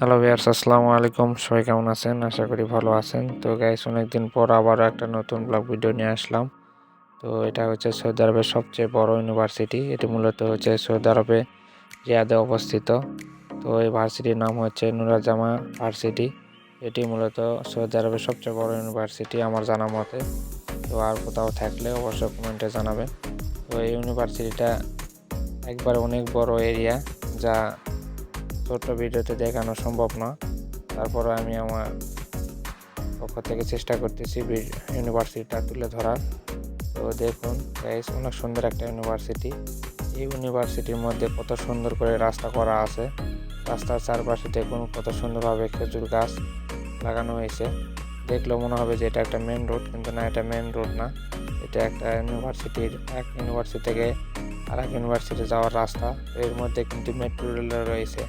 Hello viewers আসসালামু আলাইকুম। সবাই কেমন আছেন? আশা করি ভালো আছেন। তো গাইস অনেকদিন পর আবার একটা নতুন ব্লগ ভিডিও নিয়ে আসলাম। তো এটা হচ্ছে সৌদি আরবের সবচেয়ে বড় ইউনিভার্সিটি এটি মূলত হচ্ছে সৌদি আরবে রিয়াদে অবস্থিত। তো এই ভার্সিটির নাম হচ্ছে নুরাজামা ভার্সিটি। এটি মূলত সৌদি আরবের সবচেয়ে বড় ইউনিভার্সিটি আমার জানা মতে। তো আর কোথাও থাকলে অবশ্যই কমেন্টে জানাবেন। তো এই ইউনিভার্সিটিটা একবার অনেক বড় এরিয়া যা ছোট্ট ভিডিওতে দেখানো সম্ভব না। তারপরে আমি আমার পক্ষ থেকে চেষ্টা করতেছি ইউনিভার্সিটিটা তুলে ধরার। তো দেখুন গাইস অনেক সুন্দর একটা ইউনিভার্সিটি। এই ইউনিভার্সিটির মধ্যে কত সুন্দর করে রাস্তা করা আছে। রাস্তার চারপাশে দেখুন কত সুন্দরভাবে খেজুর গাছ লাগানো হয়েছে। দেখলেও মনে হবে যে এটা একটা মেন রোড কিন্তু না, এটা মেন রোড না। এটা একটা ইউনিভার্সিটির, এক ইউনিভার্সিটি থেকে আর এক ইউনিভার্সিটি যাওয়ার রাস্তা। এর মধ্যে কিন্তু মেট্রো রেল রয়েছে।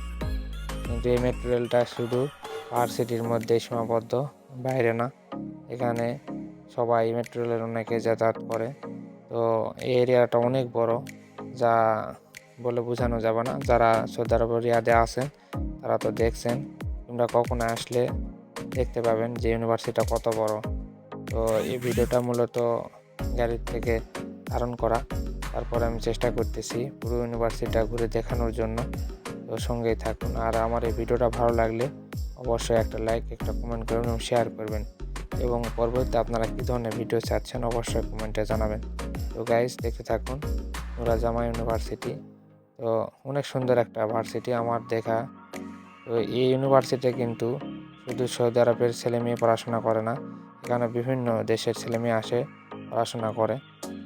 কিন্তু এই মেট্রো রেলটা শুধু ভার্সিটির মধ্যে সীমাবদ্ধ, বাইরে না। এখানে সবাই মেট্রো রেলের অনেকে যাতায়াত করে। তো এই এরিয়াটা অনেক বড়, যা বলে বোঝানো যাবে না। যারা সৌদি আরব আছেন, তারা তো দেখছেন। তোমরা কখনো আসলে দেখতে পাবেন যে ইউনিভার্সিটিটা কত বড়। তো এই ভিডিওটা মূলত গাড়ির থেকে ধারণ করা। তারপরে আমি চেষ্টা করতেছি পুরো ইউনিভার্সিটিটা ঘুরে দেখানোর জন্য। তো সঙ্গেই থাকুন। আর আমার এই ভিডিওটা ভালো লাগলে অবশ্যই একটা লাইক একটা কমেন্ট করবেন এবং শেয়ার করবেন। এবং পরবর্তীতে আপনারা কী ধরনের ভিডিও চাচ্ছেন অবশ্যই কমেন্টে জানাবেন। তো গাইজ দেখতে থাকুন জামা ইউনিভার্সিটি তো অনেক সুন্দর একটা ভার্সিটি আমার দেখা। তো এই ইউনিভার্সিটি কিন্তু শুধু সৌদি আরবের ছেলে মেয়ে পড়াশোনা করে না, এখানে বিভিন্ন দেশের ছেলে মেয়ে আসে, পড়াশোনা করে।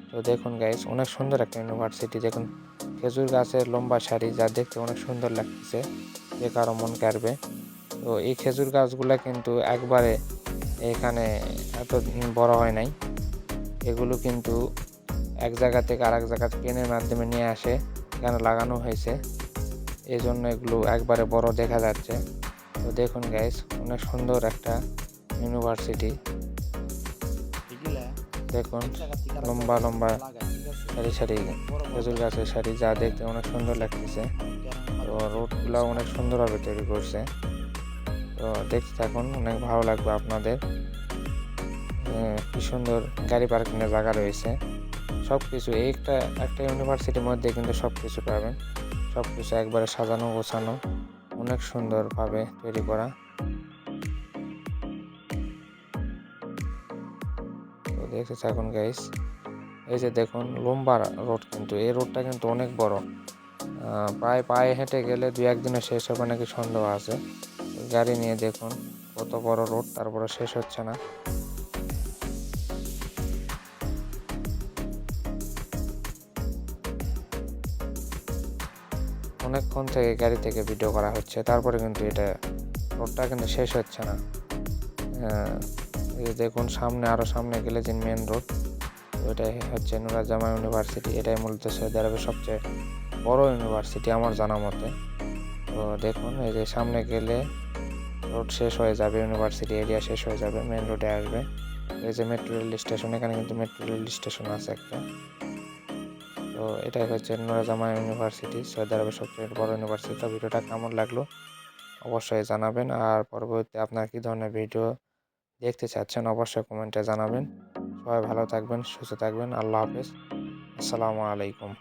তো দেখুন গাইজ অনেক সুন্দর একটা ইউনিভার্সিটি দেখুন খেজুর গাছের লম্বা সারি যা দেখতে অনেক সুন্দর লাগতেছে, যে কারও মন কাড়বে। তো এই খেজুর গাছগুলা কিন্তু একবারে এখানে এত বড় হয় নাই। এগুলো কিন্তু এক জায়গা থেকে আরেক জায়গা ট্রেনের মাধ্যমে নিয়ে আসে, এখানে লাগানো হয়েছে। এই জন্য এগুলো একবারে বড় দেখা যাচ্ছে। তো দেখুন গাইস অনেক সুন্দর একটা ইউনিভার্সিটি। দেখুন, লম্বা লম্বা সারি সারি খেজুর গাছের সারি, যা দেখতে অনেক সুন্দর লাগতেছে। তো রোডগুলো অনেক সুন্দরভাবে তৈরি করছে। তো দেখতে থাকুন, অনেক ভালো লাগবে আপনাদের। কি সুন্দর গাড়ি পার্কিংয়ের জায়গা রয়েছে। সব কিছু একটা একটা ইউনিভার্সিটির মধ্যে কিন্তু সব কিছু পাবেন। সব কিছু একবারে সাজানো গোছানো, অনেক সুন্দরভাবে তৈরি করা। দেখতে থাকুন গাইস এই যে দেখুন, লম্বা রোড কিন্তু, এই রোডটা কিন্তু অনেক বড়। প্রায় পায়ে হেঁটে গেলে দু একদিনে শেষ হবে নাকি সন্দেহ আছে। গাড়ি নিয়ে দেখুন, কত বড় রোড তারপরে শেষ হচ্ছে না। অনেকক্ষণ থেকে গাড়ি থেকে ভিডিও করা হচ্ছে, তারপরে কিন্তু এটা রোডটা কিন্তু শেষ হচ্ছে না। দেখুন সামনে আরও সামনে গেলে যে মেন রোড ওইটাই হচ্ছে নুরাজামা ইউনিভার্সিটি এটাই মূলত সৌদি আরবের সবচেয়ে বড় ইউনিভার্সিটি আমার জানা মতে। তো দেখুন, এই যে সামনে গেলে রোড শেষ হয়ে যাবে ইউনিভার্সিটি এরিয়া শেষ হয়ে যাবে মেন রোডে আসবে। এই যে মেট্রো রেল স্টেশন এখানে কিন্তু মেট্রো রেল স্টেশন আছে একটা। তো এটাই হচ্ছে নুরাজামা ইউনিভার্সিটি সৌদি আরবের সবচেয়ে বড় ইউনিভার্সিটি তো ভিডিওটা কেমন লাগল? অবশ্যই জানাবেন। আর পরবর্তীতে আপনার কী ধরনের ভিডিও দেখতে চাচ্ছেন অবশ্যই কমেন্টে জানাবেন। সবাই ভালো থাকবেন সুস্থ থাকবেন। আল্লাহ হাফেজ। আসসালামু আলাইকুম।